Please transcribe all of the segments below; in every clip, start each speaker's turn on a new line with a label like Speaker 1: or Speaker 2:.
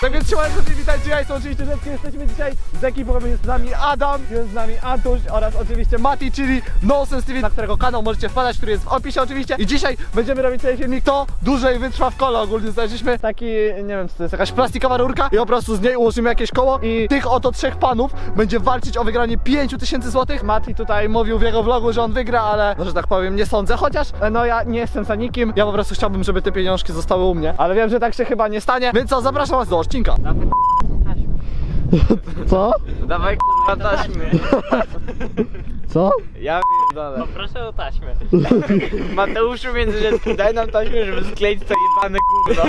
Speaker 1: Tak więc siłę, że witajcie, ja jestem oczywiście Rzecki, jesteśmy dzisiaj z ekipą, jest z nami Adam, jest z nami Antuś oraz oczywiście Mati, czyli Nonsense TV, na którego kanał możecie wpadać, który jest w opisie oczywiście. I dzisiaj będziemy robić ten filmik, kto dłużej wytrwa w kole. Ogólnie, znaleźliśmy taki, nie wiem, co to jest jakaś plastikowa rurka i po prostu z niej ułożymy jakieś koło i tych oto trzech panów będzie walczyć o wygranie 5000 zł. Mati tutaj mówił w jego vlogu, że on wygra, ale no, że tak powiem, nie sądzę, chociaż e, no ja nie jestem za nikim, ja po prostu chciałbym, żeby te pieniążki zostały u mnie, ale wiem, że tak się chyba nie stanie, więc co, zapraszam was do odcinka. Co?
Speaker 2: Dawaj k***a taśmy.
Speaker 1: Co?
Speaker 2: Ja pierdolę.
Speaker 3: Proszę o taśmę.
Speaker 2: Mateuszu Międzyrzecki, daj nam taśmę, żeby skleić to jebane gówno.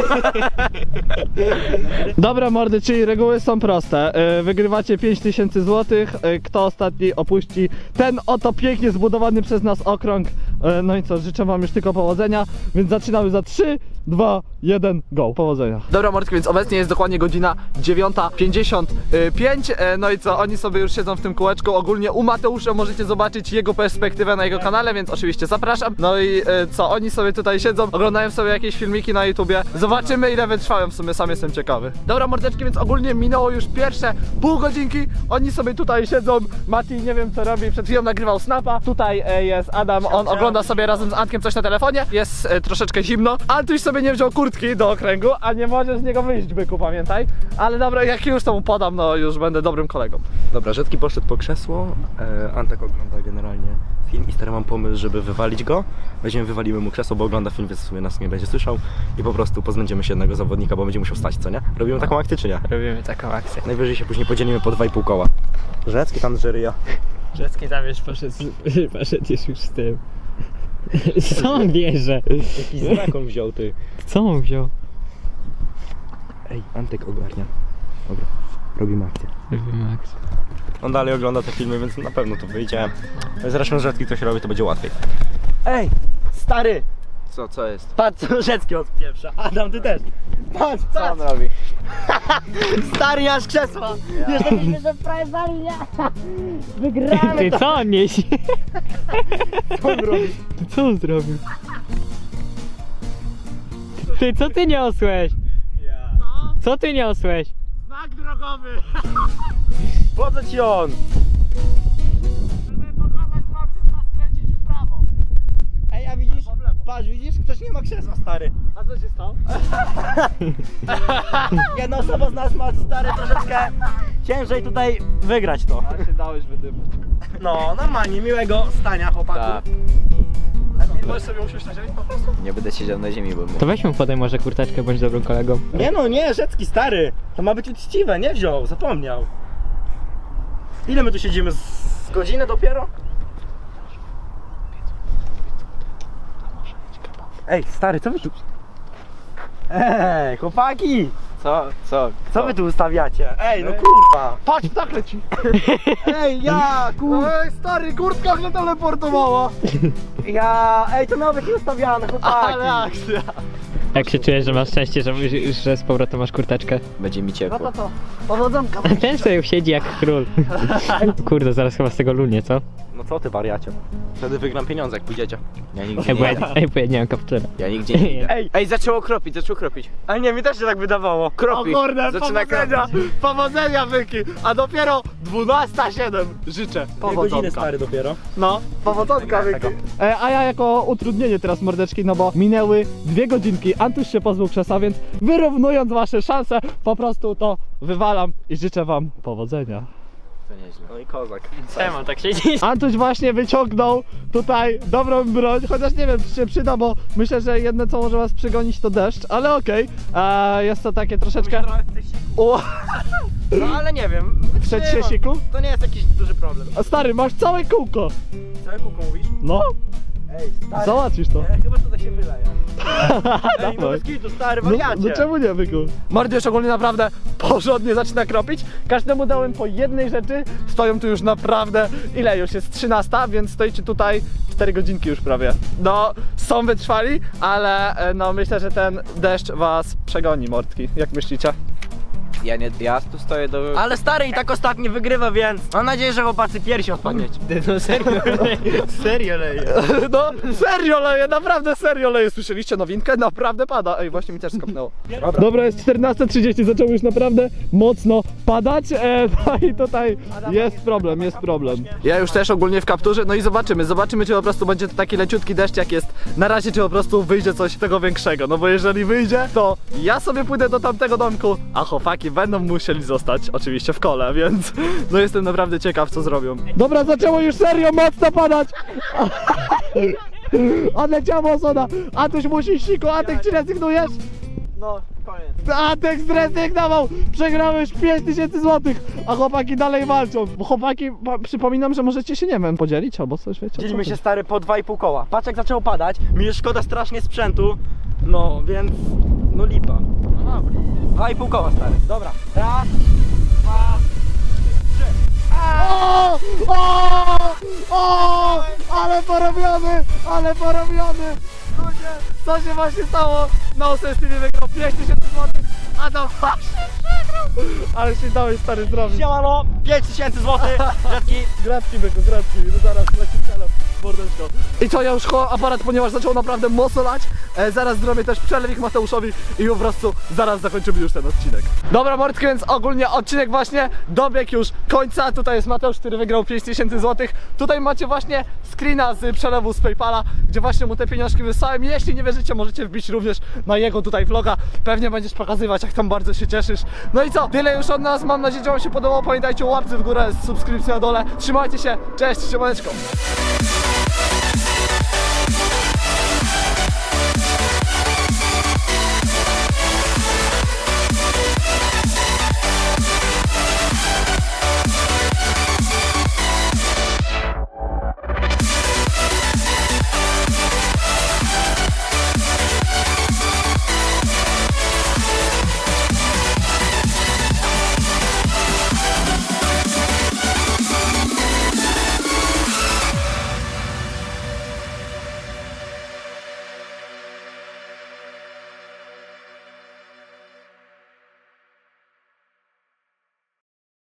Speaker 1: Dobra mordy, czyli reguły są proste. E, Wygrywacie 5000 zł. E, Kto ostatni opuści ten oto pięknie zbudowany przez nas okrąg. E, No i co, życzę wam już tylko powodzenia. Więc zaczynamy za 3, 2, 1, go. Powodzenia. Dobra mordki, więc obecnie jest dokładnie godzina 9.55. E, No i co, oni sobie już siedzą w tym kółeczku. Ogólnie u Mateusza możecie zobaczyć jego perspektywę na jego kanale, więc oczywiście zapraszam. No i e, co, oni sobie tutaj siedzą, oglądają sobie jakieś filmiki na YouTubie. Zobaczymy ile wytrwają, w sumie sam jestem ciekawy. Dobra mordeczki, więc ogólnie minęło już pierwsze pół godzinki. Oni sobie tutaj siedzą. Mati nie wiem co robi, przed chwilą nagrywał snapa. Tutaj jest Adam, on ogląda sobie razem z Antkiem coś na telefonie. Jest e, troszeczkę zimno. Antuś sobie nie wziął kurtki do okręgu, a nie może z niego wyjść byku, pamiętaj. Ale dobra, jak już to mu podam, no już będę dobrym kolegą.
Speaker 4: Dobra, Rzadki poszedł po krzesło, e, Antek ogląda generalnie film i stary mam pomysł, żeby wywalić go. Weźmiemy, wywalimy mu krzesło, bo ogląda film, więc w sumie nas nie będzie słyszał i po prostu pozbędziemy się jednego zawodnika, bo będzie musiał stać, co nie? Robimy taką akcję, czy nie?
Speaker 3: Robimy taką akcję.
Speaker 4: Najwyżej się później podzielimy po dwa i pół koła. Rzecki tam z Żyryja.
Speaker 3: Rzecki tam już poszedł, poszedł już z tym. Co on bierze?
Speaker 4: Jakiś znak on wziął, ty.
Speaker 3: Co on wziął?
Speaker 4: Ej, Antek ogarnia. Dobra, robimy akcję.
Speaker 3: Robimy akcję.
Speaker 4: On dalej ogląda te filmy, więc na pewno to wyjdzie. Zresztą Rzadki coś robi, to będzie łatwiej.
Speaker 2: Ej, stary,
Speaker 4: Co, co jest?
Speaker 2: patrz co Rzecki od pierwsza. Adam, ty też. Patrz,
Speaker 4: Co on robi?
Speaker 2: Stary, aż krzesła. Jeszcze byśmy że prawie nie? Wygramy
Speaker 3: Ty
Speaker 2: to.
Speaker 3: co on niesie?
Speaker 2: Co on robi?
Speaker 3: Ty co on zrobił? Ty co ty niosłeś? Co ty niosłeś?
Speaker 1: Znak drogowy,
Speaker 4: Po co ci on?
Speaker 2: Patrz, widzisz? Ktoś nie ma krzesła, stary.
Speaker 1: A co się stało?
Speaker 2: Jedna osoba z nas ma, stary, troszeczkę ciężej tutaj wygrać to.
Speaker 1: A się dałeś wydymać.
Speaker 2: No, normalnie, miłego stania, chłopaku.
Speaker 4: Tak.
Speaker 1: Możesz sobie usiąść na ziemi po prostu?
Speaker 4: Nie będę siedział na ziemi, bo
Speaker 3: To weźmy podaj może kurteczkę, bądź dobrym kolegą.
Speaker 2: Nie no, nie, Rzecki, stary. To ma być uczciwe, nie wziął, zapomniał. Ile my tu siedzimy? Z godzinę dopiero? Ej, stary, co wy tu... Ej, chłopaki!
Speaker 4: Co? Co?
Speaker 2: Co wy tu ustawiacie? Ej, no kurwa!
Speaker 1: Patrz, tak leci.
Speaker 2: Ej, ja, kurwa!
Speaker 1: Ej, stary, kurtka mnie teleportowała.
Speaker 2: Ja, ej, to miało być ustawiane, chłopaki!
Speaker 1: Ale akcja.
Speaker 3: Jak się czujesz, że masz szczęście, że, że z powrotem masz kurteczkę?
Speaker 4: Będzie mi
Speaker 1: No
Speaker 4: ciepło.
Speaker 1: to co? Powodzonka.
Speaker 3: Ten sobie siedzi jak król. Kurde, zaraz chyba z tego lunie, co?
Speaker 4: No co ty wariacie? Wtedy wygram pieniądze jak pójdziecie. Ja nigdzie
Speaker 3: Ej, bo
Speaker 4: nie
Speaker 3: ja,
Speaker 4: idę.
Speaker 3: ej, bo ja nie mam kaptura.
Speaker 4: Ja nigdzie nie idę.
Speaker 2: Ej,
Speaker 4: Ej, zaczęło kropić, zaczęło kropić.
Speaker 2: ale nie, mi też się tak wydawało.
Speaker 1: O
Speaker 4: Kropi.
Speaker 1: kurde,
Speaker 4: Zaczyna
Speaker 1: powodzenia,
Speaker 4: kropić.
Speaker 1: powodzenia Wyki, a dopiero 12.07 życzę
Speaker 2: Dwie godziny,
Speaker 1: powodzonka.
Speaker 2: stary, dopiero.
Speaker 1: No, powodzonka Wyki. E, a ja jako utrudnienie teraz mordeczki, no bo minęły dwie godzinki, Antuś się pozbył krzesła, więc wyrównując wasze szanse, po prostu to wywalam i życzę wam powodzenia.
Speaker 4: To nieźle. No i kozak.
Speaker 3: Czemu tak siedzisz?
Speaker 1: Antuś właśnie wyciągnął tutaj dobrą broń, chociaż nie wiem czy się przyda, bo myślę, że jedne co może was przygonić to deszcz, ale okej, E, jest to takie troszeczkę...
Speaker 2: No ale nie wiem.
Speaker 1: przed
Speaker 2: wytrzymam.
Speaker 1: siesiku?
Speaker 2: To nie jest jakiś duży problem.
Speaker 1: A stary, masz całe kółko!
Speaker 2: Całe kółko mówisz?
Speaker 1: No,
Speaker 2: Ej, stary.
Speaker 1: załatwisz to.
Speaker 2: E, chyba tutaj się wyleje. Ej, no
Speaker 1: Dawaj.
Speaker 2: bez kitu, stary,
Speaker 1: No,
Speaker 2: wariacie.
Speaker 1: no czemu nie, Wyku? Mordy już ogólnie naprawdę porządnie zaczyna kropić. Każdemu dałem po jednej rzeczy. Stoją tu już naprawdę, ile już jest 13, więc stoicie tutaj 4 godzinki już prawie. No, są wytrwali, ale e, no myślę, że ten deszcz was przegoni, mordki. Jak myślicie?
Speaker 3: Ja nie, ja tu stoję do...
Speaker 2: Ale stary i tak ostatni wygrywa, więc mam nadzieję, że chłopacy piersi odpadniecie.
Speaker 3: Ty, no serio,
Speaker 2: Serio leje.
Speaker 1: No, serio leje, naprawdę serio leje. Słyszeliście nowinkę? Naprawdę pada. Ej, właśnie mi też skopnęło. Dobra, jest 14.30, zaczęło już naprawdę mocno padać. E, no i tutaj jest problem, jest problem. Ja już też ogólnie w kapturze, no i zobaczymy, zobaczymy czy po prostu będzie to taki leciutki deszcz jak jest na razie, czy po prostu wyjdzie coś tego większego. No bo jeżeli wyjdzie, to ja sobie pójdę do tamtego domku, a chłopaki będą musieli zostać oczywiście w kole, więc no jestem naprawdę ciekaw co zrobią. Dobra, zaczęło już serio mocno padać. Odleciała osada. Antyś musisz siko, Antek czy rezygnujesz?
Speaker 2: No, koniec.
Speaker 1: Antek zrezygnował! Przegrałeś 5000 zł, a chłopaki dalej walczą. Bo chłopaki, pa- przypominam, że możecie się, nie wiem, podzielić albo coś, wiecie?
Speaker 2: Dzielimy
Speaker 1: co
Speaker 2: się stary po 2,5 koła. Patrz jak zaczęło padać, mi już szkoda strasznie sprzętu. No, więc... No lipa. No dobra. 2,5 koła stary. Dobra. Raz, dwa,
Speaker 1: O! O! O! Ale porobiony! Ale porobiony! Ludzie, co się właśnie stało? No, z tymi wygrał 5000 zł, Adam przegrał! Ale się dałeś stary zrobić.
Speaker 2: Siemano, 5000 zł. Gratki.
Speaker 1: Gratki byku, gratki, no zaraz leci celem, mordeczko. I co, ja już ho aparat, ponieważ zaczął naprawdę mocno lać, e, zaraz zrobię też przelewik Mateuszowi i po prostu zaraz zakończymy już ten odcinek. Dobra mordki, więc ogólnie odcinek właśnie dobiegł już końca, tutaj jest Mateusz, który wygrał 5000 zł. Tutaj macie właśnie screena z przelewu z Paypala, gdzie właśnie mu te pieniążki wysłałem. Jeśli nie wierzycie, możecie wbić również na jego tutaj vloga, pewnie będziesz pokazywać, jak tam bardzo się cieszysz. No i co? Tyle już od nas. Mam nadzieję, że Wam się podobało. Pamiętajcie o łapce w górę, subskrypcji na dole. Trzymajcie się. Cześć, siemaneczko.